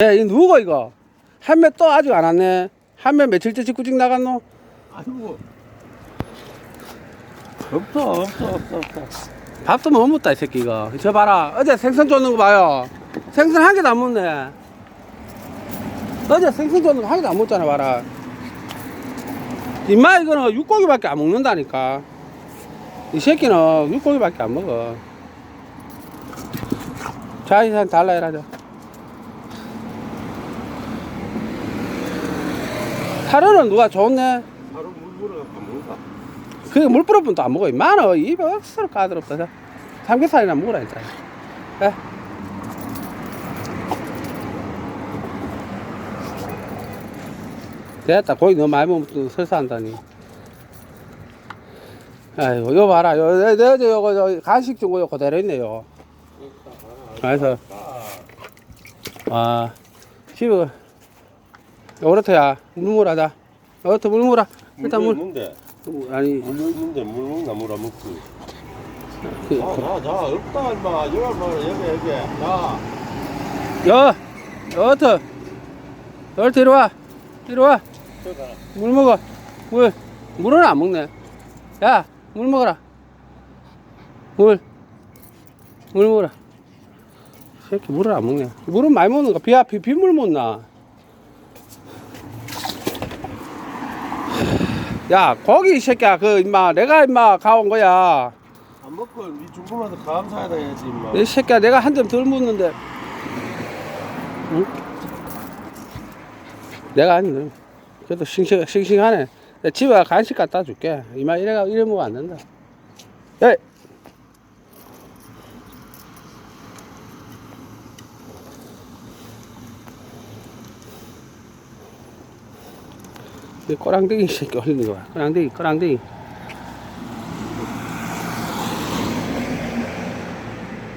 야, 이 누구 이거? 한매 또 아직 안 왔네. 한매 며칠째 직구직 나갔노? 아이고 없어 없어 없어 없어 밥도 못 먹다 이 새끼 이거. 저 봐라. 어제 생선 줬는 거 봐요. 생선 한 개도 안 먹네. 어제 생선 줬는 거 한 개도 안 먹잖아 봐라. 임마 이거는 육고기밖에 안 먹는다니까. 이 새끼는 육고기밖에 안 먹어. 자 이상 달라 해라죠. 사료는 누가 줬네? 바로 물 물어갖고 뭔가 그게 물 뿌려뿐도 안 먹어. 많어. 입에 억수로 까다롭다. 자, 삼겹살이나 먹으라 했잖아. 예? 됐다. 고기 너무 많이 먹으면 또 설사한다니. 아이고, 이거 봐라. 요, 내, 내 어제 요거, 저 간식 준거 요거 그대로 있네요. 그래서, 아, 집에, 오르트야, 물 물하자. 오르트 물 물어. 일단 물. 있는데 아니, 물 있는데 물 먹나 물안 먹지 그, 자자자 없다 임마 여기 뭐 여기 여기 자 여, 여트, 여트 이리 와, 이리 와. 물 먹어. 물, 물은 안 먹네. 야, 물 먹어라. 물, 물 먹어라. 이 새끼 물을 안 먹네. 물은 많이 먹는가? 비, 비, 빗물 먹나? 야, 고기 이 새끼야. 그, 임마, 내가 임마 가온 거야. 안 먹고 네 중고마서 감사하다 해야지 임마 이 새끼야, 내가 한 점 덜 묻는데. 응? 내가 아닌데. 그래도 싱싱, 싱싱하네. 집에 가 간식 갖다 줄게. 이마 이래가, 이래 먹으면 안 된다. 에이! 이 꼬랑댕이 새끼 올리는 거야. 꼬랑댕이, 꼬랑댕이.